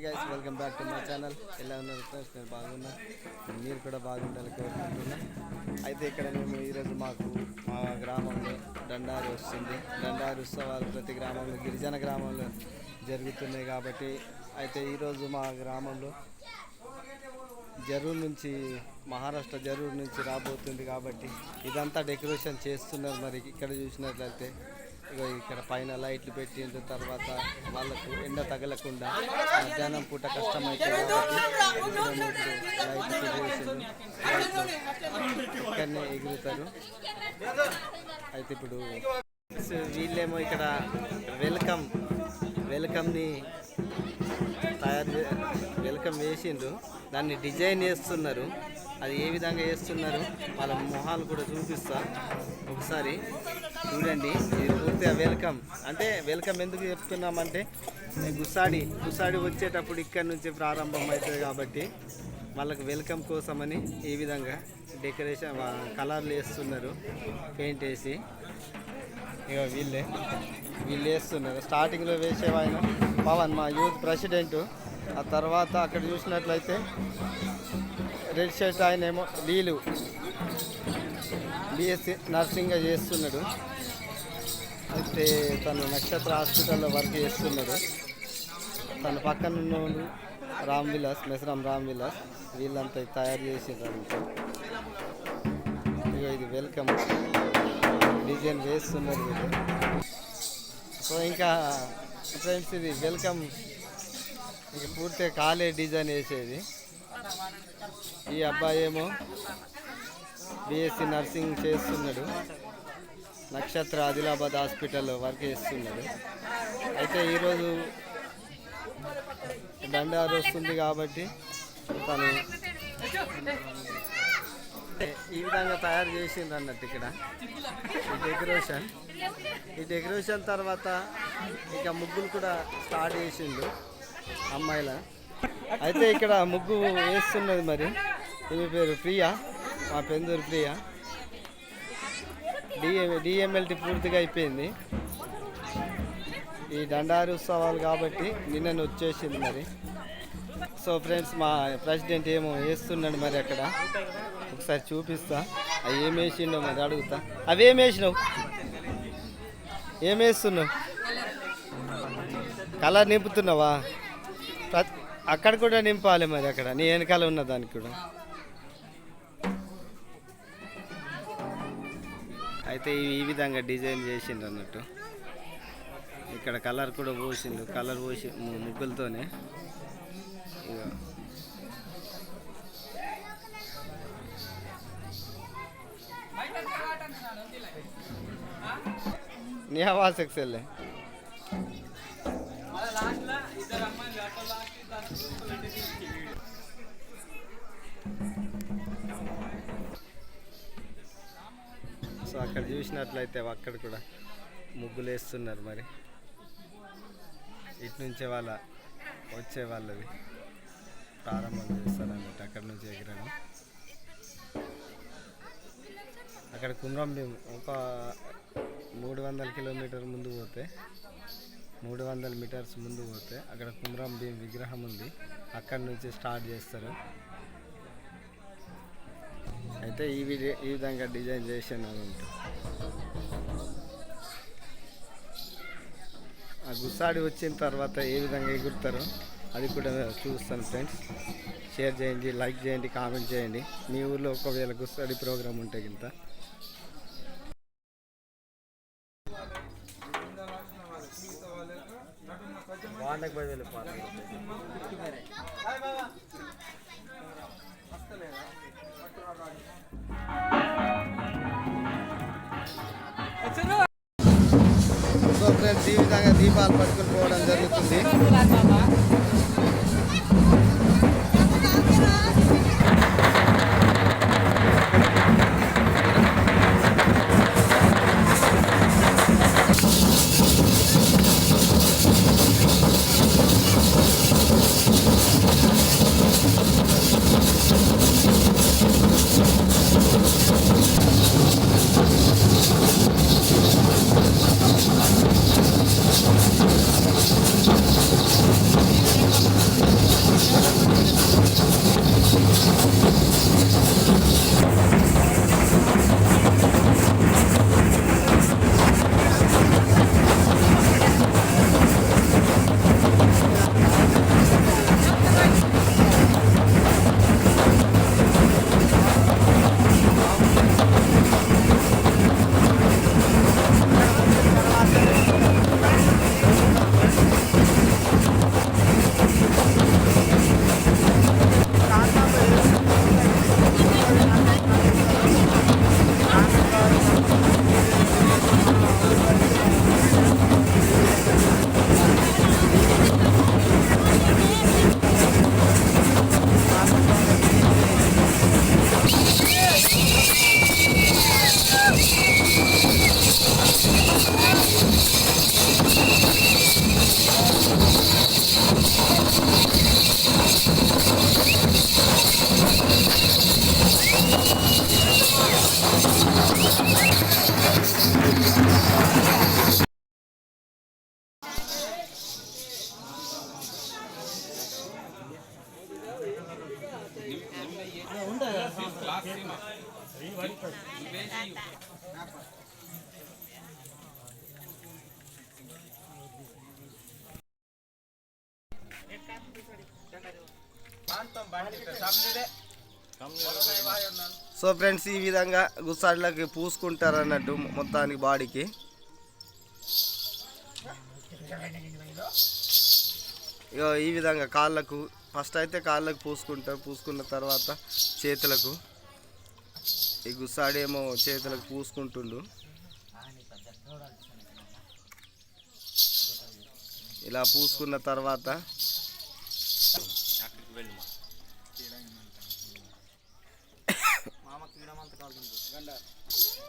Guys welcome back to my channel ఎలా ఉన్నారు friends నేను బాగున్నా. మీరు కూడా బాగుండాలి కోరుకుంటున్నా. అయితే ఇక్కడ మేము ఈరోజు మాకు మా గ్రామంలో దండారి వస్తుంది. దండారి ఉత్సవాలు ప్రతి గ్రామంలో గిరిజన గ్రామంలో జరుగుతున్నాయి కాబట్టి అయితే ఈరోజు మా గ్రామంలో జరూర్ నుంచి మహారాష్ట్ర జరూర్ నుంచి రాబోతుంది కాబట్టి ఇదంతా డెకరేషన్ చేస్తున్నారు మరి ఇక్కడ చూసినట్లయితే. ఇగో ఇక్కడ పైన లైట్లు పెట్టిండ్రు తర్వాత వాళ్ళకు ఎండ తగలకుండా మధ్యాహ్నం పూట కష్టమైతే. ఇక్కడనే ఎగురుతారు. అయితే ఇప్పుడు వీళ్ళేమో ఇక్కడ వెల్కమ్ వెల్కమ్ని తయారు వెల్కమ్ వేసిండ్రు దాన్ని డిజైన్ చేస్తున్నారు. అది ఏ విధంగా చేస్తున్నారు వాళ్ళ మొహాలు కూడా చూపిస్తా. ఒకసారి చూడండి ఇది పూర్తిగా వెల్కమ్. అంటే వెల్కమ్ ఎందుకు చెప్తున్నామంటే గుసాడి గుసాడి వచ్చేటప్పుడు ఇక్కడ నుంచి ప్రారంభం అవుతుంది కాబట్టి వాళ్ళకి వెల్కమ్ కోసమని ఈ విధంగా డెకరేషన్ కలర్లు వేస్తున్నారు పెయింట్ వేసి. ఇక వీళ్ళే వీళ్ళు వేస్తున్నారు. స్టార్టింగ్లో వేసేవాయన పవన్ మా యూత్ ప్రెసిడెంట్. ఆ తర్వాత అక్కడ చూసినట్లయితే రెడ్ షర్ట్ ఆయన ఏమో లీలు. బిఎస్సీ నర్సింగ్ చేస్తున్నాడు. అయితే తను నక్షత్ర హాస్పిటల్లో వర్క్ చేస్తున్నాడు. తన పక్కన ఉన్నోడు రామ్ విలాస్ మెసరామ్ రామ్ విలాస్. వీళ్ళంతా తయారు చేసిండ్రు ఇదిగో ఇది వెల్కమ్. డిజైన్ వేస్తున్నారు వీళ్ళు. సో ఇంకా ఫ్రెండ్స్ ఇది వెల్కమ్. ఇంకా పూర్తిగా కాలే డిజైన్ వేసేది ఈ అబ్బాయి ఏమో బిఎస్సి నర్సింగ్ చేస్తున్నాడు. నక్షత్ర ఆదిలాబాద్ హాస్పిటల్లో వర్క్ చేస్తున్నాడు. అయితే ఈరోజు దండారు వస్తుంది కాబట్టి తను ఈ విధంగా తయారు చేసింది అన్నట్టు ఇక్కడ. ఈ డెకరేషన్. ఈ డెకరేషన్ తర్వాత ఇక ముగ్గులు కూడా స్టార్ట్ చేసిండు అమ్మాయిల. అయితే ఇక్కడ ముగ్గు వేస్తున్నది మరి. ఈమె పేరు ప్రియా. మా పెందూరు ప్రియా. డిఎం డిఎంఎల్టీ పూర్తిగా అయిపోయింది. ఈ దండారి ఉత్సవాలు కాబట్టి నిన్న వచ్చేసింది మరి. సో ఫ్రెండ్స్ మా ప్రెసిడెంట్ ఏమో వేస్తున్నాడు మరి అక్కడ. ఒకసారి చూపిస్తా. అవి ఏం వేసిండో మరి అడుగుతా. అవి ఏం వేసినావు? ఏం వేస్తున్నావు? కలర్ నింపుతున్నావా? అక్కడ కూడా నింపాలి మరి అక్కడ. నీ వెనకాల ఉన్న దానికి కూడా. అయితే ఈ విధంగా డిజైన్ చేసిండ్రు అన్నట్టు. ఇక్కడ కలర్ కూడా పోసిండు కలర్ పోసి ముగ్గులతోనే. ఇక నీ ఆవాజ్ ఎక్సెల్. చూసినట్లయితే అక్కడ కూడా ముగ్గులు వేస్తున్నారు మరి. ఇటు నుంచే వాళ్ళ వచ్చే వాళ్ళది ప్రారంభం చేస్తారు అన్నట్టు అక్కడ నుంచి ఎగరడం. అక్కడ కుమ్రం భీం ఒక మూడు వందల కిలోమీటర్ ముందు పోతే మూడు వందల మీటర్స్ ముందు పోతే అక్కడ కుమ్రం భీం విగ్రహం ఉంది. అక్కడ నుంచి స్టార్ట్ చేస్తారు. అయితే ఈ ఈ విధంగా డిజైన్ చేసాను ఉంటుంది. ఆ గుసాడి వచ్చిన తర్వాత ఏ విధంగా ఎగురుతారో అది కూడా చూస్తాను ఫ్రెండ్స్. షేర్ చేయండి లైక్ చేయండి కామెంట్ చేయండి. మీ ఊర్లో ఒకవేళ గుసాడి ప్రోగ్రామ్ ఉంటే ఇంత వాళ్ళకి బదులు ఫ్రెండ్స్ ఈ విధంగా దీపాలు పట్టుకుని పోవడం జరుగుతుంది. సో ఫ్రెండ్స్ ఈ విధంగా గుస్సాడిలోకి పూసుకుంటారు అన్నట్టు మొత్తానికి బాడీకి. ఈ విధంగా కాళ్ళకు ఫస్ట్ అయితే కాళ్ళకు పూసుకుంటారు పూసుకున్న తర్వాత చేతులకు. ఈ గుస్సాడేమో చేతులకు పూసుకుంటుండు. ఇలా పూసుకున్న తర్వాత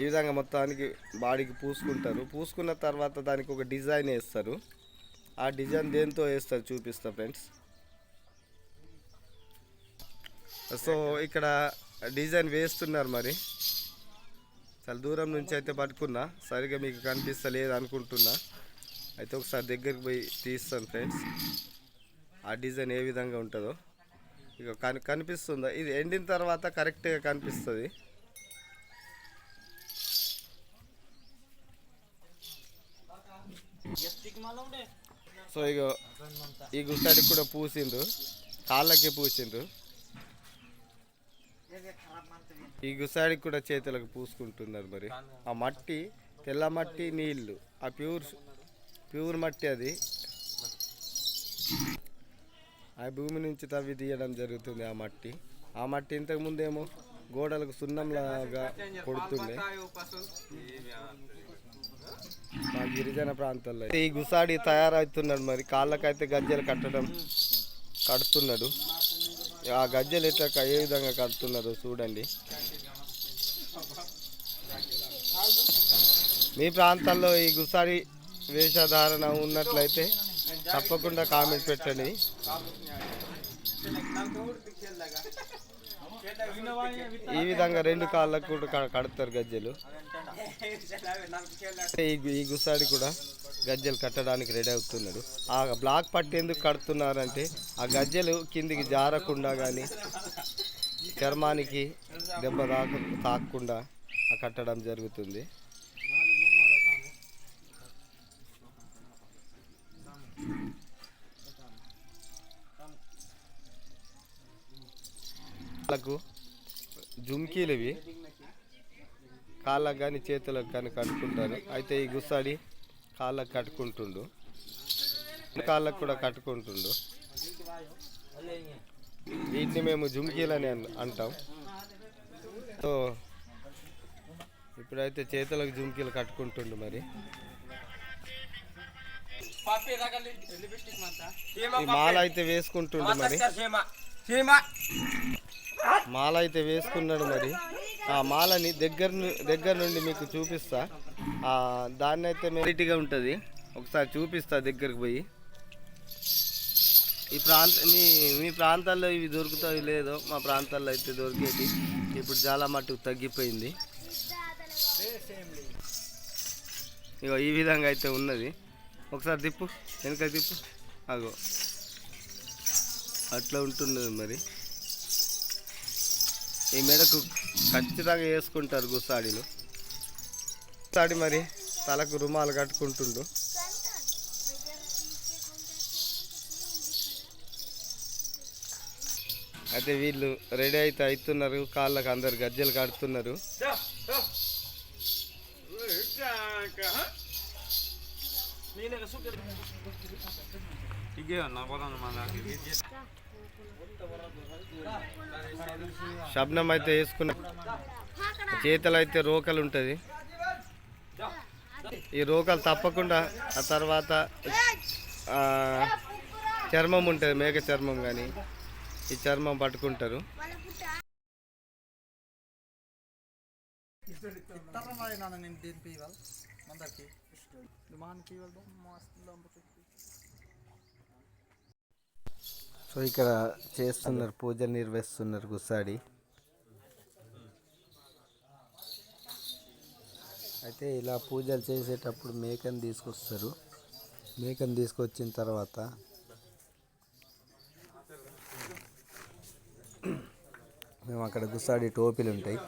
ఈ విధంగా మొత్తానికి బాడీకి పూసుకుంటారు. పూసుకున్న తర్వాత దానికి ఒక డిజైన్ వేస్తారు. ఆ డిజైన్ దేంతో వేస్తారు చూపిస్తా ఫ్రెండ్స్? సో ఇక్కడ డిజైన్ వేస్తున్నారు మరి. చాలా దూరం నుంచి అయితే పట్టుకున్నా. సరిగా మీకు కనిపిస్తలేదు అనుకుంటున్నా. అయితే ఒకసారి దగ్గరికి పోయి తీస్తాను ఫ్రెండ్స్. ఆ డిజైన్ ఏ విధంగా ఉంటుందో. ఇక కని కనిపిస్తుందా? ఇది ఎండిన తర్వాత కరెక్ట్గా కనిపిస్తుంది. సో ఇక ఈ గుట్టడికి కూడా పూసిండ్రు. కాళ్ళకి పూసిండ్రు. ఈ గుసాడికి కూడా చేతులకు పూసుకుంటున్నారు మరి. ఆ మట్టి తెల్ల మట్టి నీళ్ళు ఆ ప్యూర్ ప్యూర్ మట్టి అది. ఆ భూమి నుంచి తవ్వి తీయడం జరుగుతుంది ఆ మట్టి. ఆ మట్టి ఇంతకు ముందేమో గోడలకు సున్నంలాగా కొడుతుండే. మా గిరిజన ప్రాంతాల్లో ఈ గుసాడి తయారవుతున్నాడు మరి. కాళ్ళకైతే గజ్జలు కట్టడం కడుతున్నాడు. ఆ గజ్జలు ఎట్లా ఏ విధంగా కడుతున్నారో చూడండి. మీ ప్రాంతాల్లో ఈ గుసారి వేషధారణ ఉన్నట్లయితే తప్పకుండా కామెంట్ పెట్టండి. ఈ విధంగా రెండు కాళ్ళకు కూడా క- కడతారు గజ్జలు. ఈ గుసాడి కూడా గజ్జలు కట్టడానికి రెడీ అవుతున్నాడు. ఆ బ్లాక్ పట్టి ఎందుకు కడుతున్నారంటే ఆ గజ్జలు కిందికి జారకుండా కానీ చర్మానికి దెబ్బ తాకు తాకకుండా ఆ కట్టడం జరుగుతుంది. వాళ్ళకు జుమ్కీలు ఇవి కాళ్ళకు కానీ చేతులకు కానీ కట్టుకుంటారు. అయితే ఈ గుస్సాడి కాళ్ళకు కట్టుకుంటుండు. కాళ్ళకు కూడా కట్టుకుంటుండు. వీటిని మేము జుమ్కీలని అన్- అంటాం. సో ఇప్పుడైతే చేతులకు జుమ్కీలు కట్టుకుంటుండు మరి. ఈ మాల అయితే వేసుకుంటుండు మరి. మాల అయితే వేసుకున్నాడు మరి. ఆ మాలని దగ్గర దగ్గర నుండి మీకు చూపిస్తా. ఆ దాన్ని అయితే వెరైటీగా ఉంటుంది. ఒకసారి చూపిస్తా దగ్గరకు పోయి. ఈ ప్రాంత మీ మీ ప్రాంతాల్లో ఇవి దొరుకుతాయి లేదో మా ప్రాంతాల్లో అయితే దొరికేది ఇప్పుడు చాలా మట్టుకు తగ్గిపోయింది. ఇగో ఈ విధంగా అయితే ఉన్నది. ఒకసారి తిప్పు వెనక తిప్పు. అగో. అట్లా ఉంటున్నది మరి. ఈ మెడకు ఖచ్చితంగా వేసుకుంటారు గుసాడిలు గుసాడి మరి తలకు రుమాలు కట్టుకుంటుండు. అయితే వీళ్ళు రెడీ అయితే అవుతున్నారు కాళ్ళకు అందరు గజ్జలు కడుతున్నారు. శబ్నం అయితే వేసుకున్న చేతలు అయితే రోకలు ఉంటుంది. ఈ రోకలు తప్పకుండా ఆ తర్వాత చర్మం ఉంటుంది మేక చర్మం కానీ ఈ చర్మం పట్టుకుంటారు. నేను దీని పీవాల్ అందరికి మాన్ పీవాల్ మస్తు సో ఇక్కడ చేస్తున్నారు పూజలు నిర్వహిస్తున్నారు గుసాడి అయితే ఇలా పూజలు చేసేటప్పుడు మేకని తీసుకొస్తారు. మేకని తీసుకొచ్చిన తర్వాత మేము అక్కడ గుసాడి టోపీలు ఉంటాయి.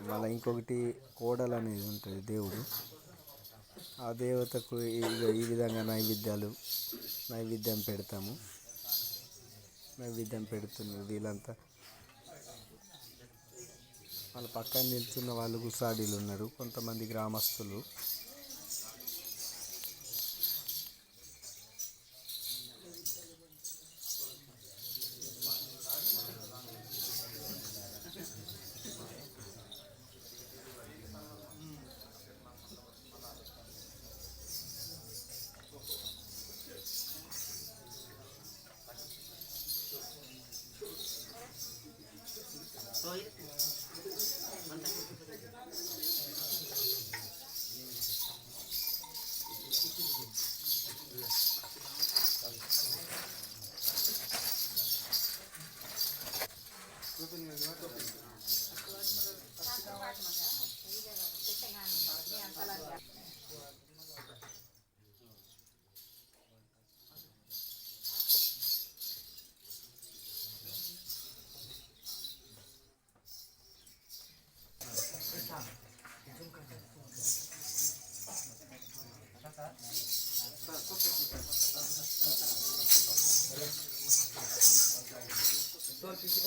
మళ్ళీ ఇంకొకటి కోడలు అనేది ఉంటుంది దేవుడు. ఆ దేవతకు ఈ- ఈ విధంగా నైవేద్యాలు నైవేద్యం పెడతాము. నైవేద్యం పెడుతున్నారు వీళ్ళంతా. వాళ్ళ పక్కన నిల్చున్న వాళ్ళు గుసాడీలు ఉన్నారు. కొంతమంది గ్రామస్తులు.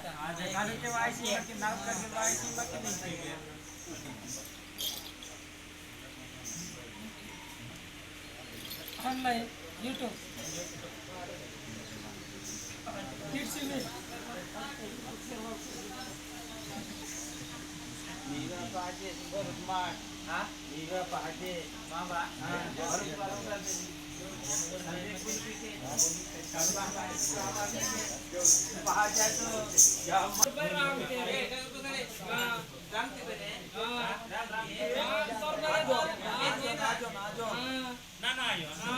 ಅದು ಕೆವಾಯ್ಸಿ ಬಗ್ಗೆ ನಾಲ್ಕು ಕೆವಾಯ್ಸಿ ಬಗ್ಗೆ ನಿಂತಿದೆ ಆನ್ಲೈನ್ ಯೂಟ್ಯೂಬ್ ಕಿಡ್ಸ್ ಇಲ್ಲಿ ನೀವ ಪಾಟೆ ಬರುಮಾಟ್ ಹಾ ನೀವ ಪಾಟೆ ಮಾವಾ ಹಾ ಬರುಮಾಟ್ ना ना आयो ना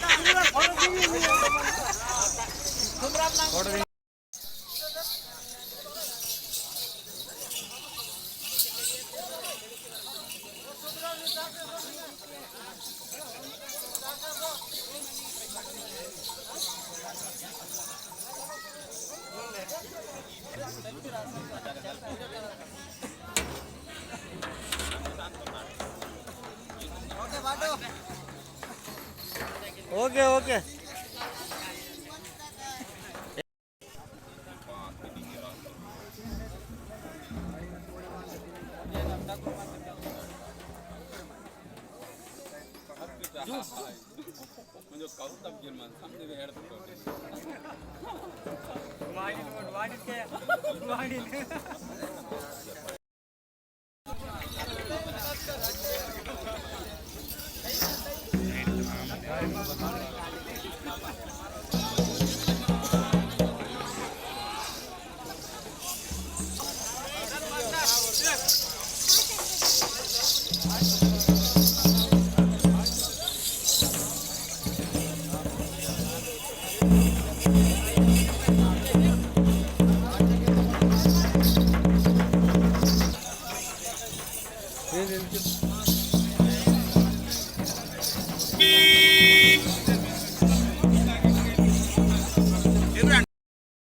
ಓಕೆ ಓಕೆ